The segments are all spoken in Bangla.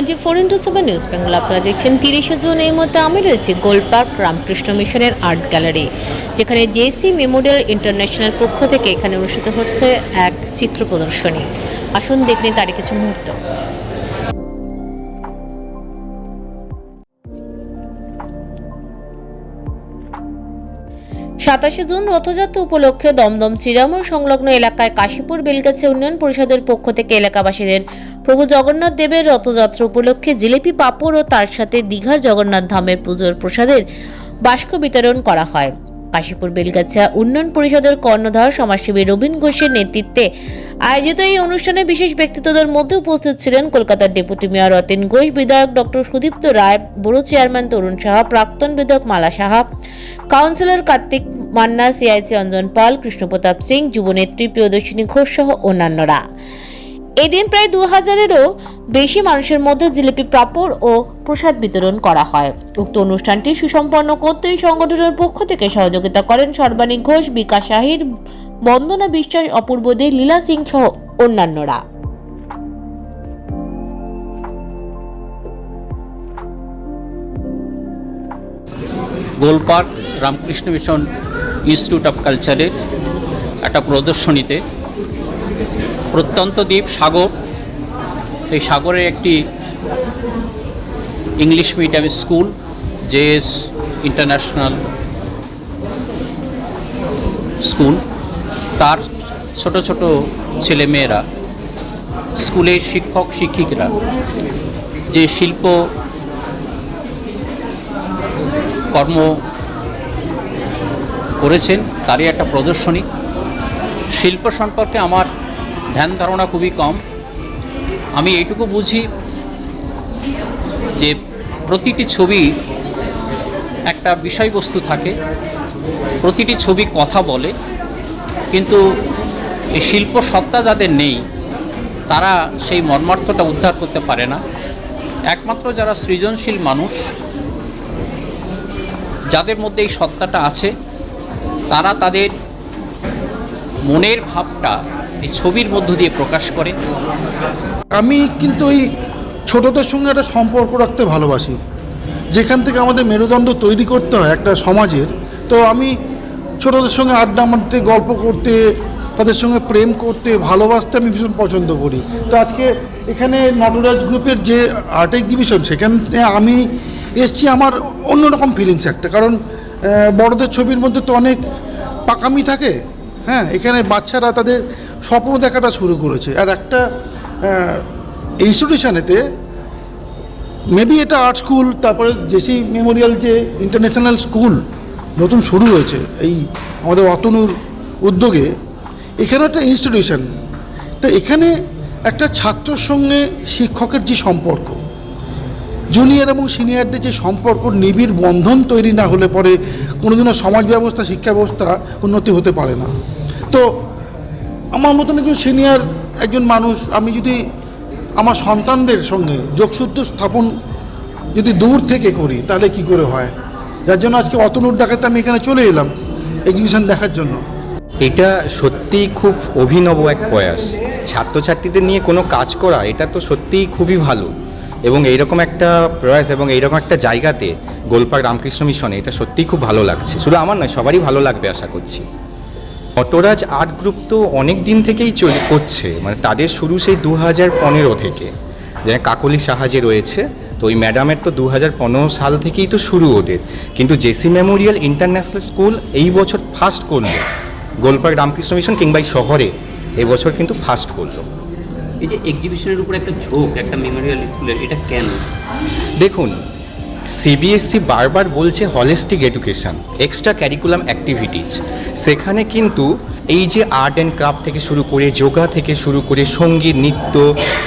Twenty four into seven news Bengal আপনারা দেখছেন তিরিশে জুন। এই মুহূর্তে আমি রয়েছি গোলপার্ক রামকৃষ্ণ মিশনের আর্ট গ্যালারি যেখানে জেসি মেমোরিয়াল ইন্টারন্যাশনাল পক্ষ থেকে এখানে অনুষ্ঠিত হচ্ছে এক চিত্র প্রদর্শনী। আসুন দেখে তারই কিছু মুহূর্ত। সাতাশে জুন রথযাত্রা উপলক্ষে দমদম শ্রীরামুর সংলগ্ন এলাকায় কাশীপুর, বেলগাছে উন্নয়ন পরিষদের পক্ষ থেকে এলাকাবাসীদের প্রভু জগন্নাথ দেবের রথযাত্রা উপলক্ষে জিলিপি পাপড় ও তার সাথে দীঘার জগন্নাথ ধামের পুজোর প্রসাদের বাস্ক বিতরণ করা হয়। কাশীপুর বেলগাছা উন্নয়ন পরিষদের কর্ণধার সমাজসেবী রবীন ঘোষের নেতৃত্বে আয়োজিত এই অনুষ্ঠানে বিশেষ ব্যক্তিত্বদের মধ্যে উপস্থিত ছিলেন কলকাতার ডেপুটি মেয়র রতেন ঘোষ, বিধায়ক ডক্টর সুদীপ্ত রায় বড় চেয়ারম্যান তরুণ সাহা, প্রাক্তন বিধায়ক মালা সাহা, কাউন্সিলর কার্তিক মান্না, সিআইসি অঞ্জন পাল, কৃষ্ণপ্রতাপ সিং, যুবনেত্রী প্রিয়দর্শিনী ঘোষ সহ অন্যান্যরা। এদিন প্রায় দু হাজারেরও বেশি মানুষের মধ্যে জিলিপি পাপড় ও প্রসাদ বিতরণ করা হয়। উক্ত অনুষ্ঠানটি সুসম্পন্ন করতে এই সংগঠনের পক্ষ থেকে সহযোগিতা করেন সর্বাণী ঘোষ বিকাশ শাহির, বন্দনা বিশ্বাস, অপূর্ব দে, লীলা সিং সহ অন্যান্যরা। Golpark Ramakrishna mission institute of কালচারের একটা প্রদর্শনীতে প্রত্যন্ত দ্বীপ, সাগর। এই সাগরের একটি English medium school, JS international school. তার ছোট ছোট ছেলেমেয়েরা, স্কুলের শিক্ষক, শিক্ষিকরা যে শিল্প কর্ম করেছেন, তারই একটা প্রদর্শনী। শিল্প সম্পর্কে আমার ধ্যান ধারণা খুবই কম। আমি এইটুকু বুঝি যে প্রতিটি ছবি একটা বিষয়বস্তু থাকে, প্রতিটি ছবি কথা বলে, কিন্তু এই শিল্প সত্তা যাদের নেই, তারা সেই মর্মার্থটা উদ্ধার করতে পারে না। একমাত্র যারা সৃজনশীল মানুষ, যাদের মধ্যে এই সত্তাটা আছে, তারা তাদের মনের ভাবটা এই ছবির মধ্য দিয়ে প্রকাশ করে? আমি কিন্তু এই ছোটদের সঙ্গে একটা সম্পর্ক রাখতে ভালোবাসি। যেখান থেকে আমাদের মেরুদণ্ড তৈরি করতে হয় একটা সমাজের। তো আমি ছোটদের সঙ্গে আড্ডা মারতে, গল্প করতে, তাদের সঙ্গে প্রেম করতে, ভালোবাসতে আমি ভীষণ পছন্দ করি। তো আজকে এখানে নটরাজ গ্রুপের যে আর্ট এক্সিবিশন সেখানে আমি এসছি আমার অন্যরকম ফিলিংস একটা। কারণ বড়দের ছবির মধ্যে তো অনেক পাকামি থাকে। হ্যাঁ এখানে বাচ্চারা তাদের স্বপ্ন দেখাটা শুরু করেছে। আর একটা ইনস্টিটিউশনেতে মেবি এটা আর্ট স্কুল তারপরে জেসি মেমোরিয়াল যে ইন্টারন্যাশনাল স্কুল নতুন শুরু হয়েছে, এই আমাদের অতনুর উদ্যোগে, এখানে একটা ইনস্টিটিউশন তো এখানে একটা ছাত্রর সঙ্গে শিক্ষকের যে সম্পর্ক জুনিয়র এবং সিনিয়রদের যে সম্পর্ক, নিবিড় বন্ধন তৈরি না হলে পরে কোনোদিনও সমাজ ব্যবস্থা, শিক্ষা ব্যবস্থা উন্নতি হতে পারে না। তো আমার মতন একজন সিনিয়র একজন মানুষ, আমি যদি আমার সন্তানদের সঙ্গে যোগসূত্র স্থাপন যদি দূর থেকে করি, তাহলে কি করে হয়? যার জন্য আজকে অতনুর ডাকাতে আমি এখানে চলে এলাম এক্সিবিশন দেখার জন্য। এটা সত্যিই খুব অভিনব এক প্রয়াস। ছাত্রছাত্রীদের নিয়ে কোনো কাজ করা, এটা তো সত্যিই খুবই ভালো। এবং এইরকম একটা প্রয়াস এবং এইরকম একটা জায়গাতে গোলপাড় রামকৃষ্ণ মিশনে এটা সত্যিই খুব ভালো লাগছে। শুধু আমার নয়, সবারই ভালো লাগবে আশা করছি। অটোরাজ আর্ট গ্রুপ তো অনেক দিন থেকেই চলে করছে মানে তাদের শুরু সেই দু হাজার পনেরো থেকে। যে কাকলি সাহায্যে রয়েছে, তো ওই ম্যাডামের তো দু হাজার পনেরো সাল থেকেই তো শুরু ওদের। কিন্তু জেসি মেমোরিয়াল ইন্টারন্যাশনাল স্কুল এই বছর ফার্স্ট করল। গোলপাড় রামকৃষ্ণ মিশন কিংবা এই শহরে এবছর কিন্তু ফার্স্ট করল। এই যে এক্সিবিশনের উপর একটা ঝোঁক, একটা মেমোরিয়াল স্কুলের এটা কেন? দেখুন সিবিএসসি বারবার বলছে holistic education extra curriculum activities সেখানে কিন্তু এই যে আর্ট অ্যান্ড ক্রাফট থেকে শুরু করে যোগা থেকে শুরু করে সংগীত, নৃত্য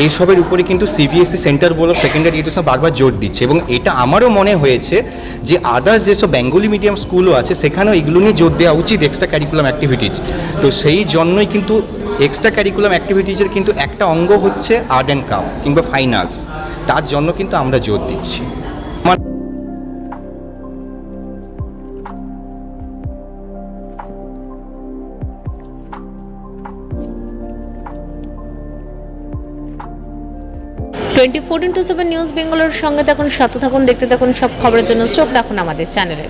এইসবের উপরে কিন্তু CBSE centre board of secondary education বারবার জোর দিচ্ছে। এবং এটা আমারও মনে হয়েছে যে আদার্স যেসব বেঙ্গলি মিডিয়াম স্কুলও আছে, সেখানেও এগুলো নিয়ে জোর দেওয়া উচিত এক্সট্রা ক্যারিকুলাম অ্যাক্টিভিটিস তো সেই জন্যই কিন্তু এক্সট্রা ক্যারিকুলাম অ্যাক্টিভিটিসের কিন্তু একটা অঙ্গ হচ্ছে আর্ট অ্যান্ড ক্রাফট কিংবা ফাইন আর্টস তার জন্য কিন্তু আমরা জোর দিচ্ছি। Twenty four into seven news বেঙ্গলের সঙ্গে থাকুন, সাথে থাকুন, দেখতে থাকুন সব খবরের জন্য চোখ রাখুন আমাদের চ্যানেলে।